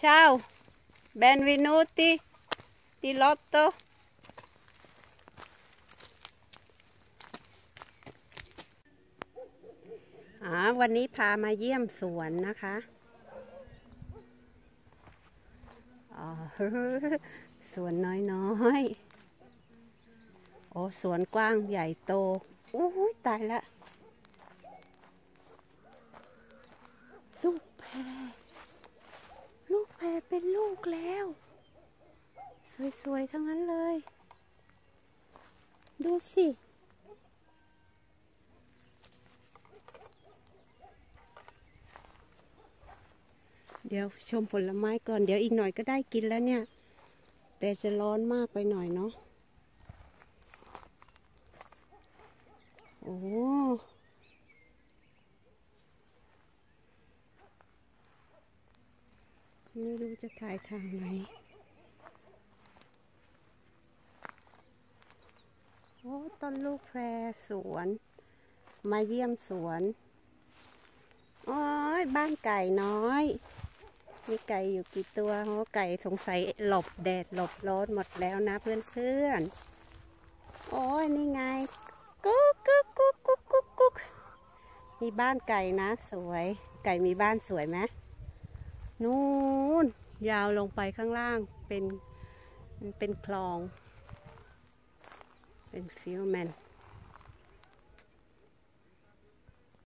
Ciao, benvenuti di Lotto. อ่าวันนี้พามาเยี่ยมสวนนะคะสวนน้อยๆ โอ้สวนกว้างใหญ่โตอู้ยตายละลูกแพร ลูกแพร เป็นลูกแล้ว สวยๆ ทั้งนั้นเลย ดูสิ เดี๋ยวชมผลไม้ก่อน เดี๋ยวอีกหน่อยก็ได้กินแล้วเนี่ย แต่จะร้อนมากไปหน่อยเนาะ โอ้ ไม่รู้จะถ่ายทางไหน โอ้ต้นลูกแพรสวน มาเยี่ยมสวนโอ้ยบ้านไก่น้อย มีไก่อยู่กี่ตัวโอ้ไก่สงสัยหลบแดดหลบร้อนหมดแล้วนะเพื่อนๆโอ้ยนี่ไง กุ๊กกุ๊กกุ๊กกุ๊กกุ๊กกุ๊กมีบ้านไก่นะสวย ไก่มีบ้านสวยไหม นู่นยาวลงไปข้างล่างเป็นเป็นคลอง เป็นฟิวแมน